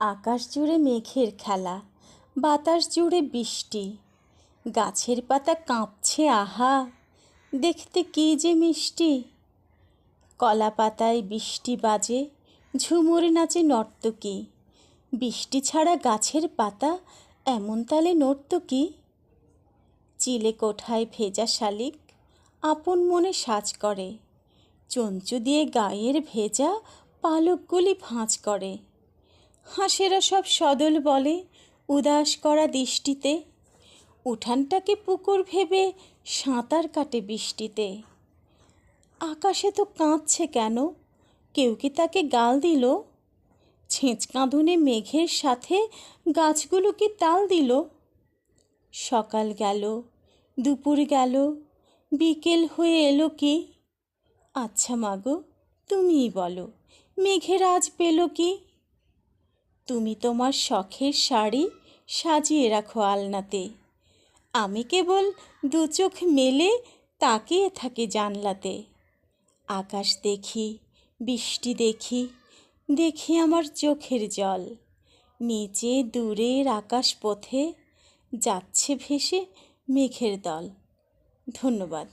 আকাশ জুড়ে মেঘের খেলা, বাতাস জুড়ে বৃষ্টি, গাছের পাতা কাঁপছে, আহা, দেখতে কী যে মিষ্টি। কলা পাতায় বৃষ্টি বাজে, ঝুমুর নাচে নর্তকী, বৃষ্টি ছাড়া গাছের পাতা এমন তালে নর্তকী। চিলে কোঠায় ভেজা শালিক আপন মনে সাজ করে, চঞ্চু দিয়ে গায়ের ভেজা পালকগুলি ভাঁজ করে। হাঁসেরা সব সদল বলে, উদাস করা দৃষ্টিতে। উঠানটাকে পুকুর ভেবে সাঁতার কাটে বৃষ্টিতে। আকাশে তো কাঁদছে কেন? কেউ কি তাকে গাল দিল? ছেঁচ কাঁদুনে মেঘের সাথে গাছগুলো কি তাল দিল? সকাল গেল, দুপুর গেল, বিকেল হয়ে এলো কি? আচ্ছা মাগো তুমিই বলো, মেঘের আজ পেল কি? তুমি তোমার শখের শাড়ি সাজিয়ে রাখো আলনাতে। আমি কেবল দু চোখ মেলে তাকিয়ে থাকি জানলাতে। আকাশ দেখি, বৃষ্টি দেখি দেখি আমার চোখের জল। নিচে দূরের আকাশ পথে যাচ্ছে ভেসে মেঘের দল। ধন্যবাদ।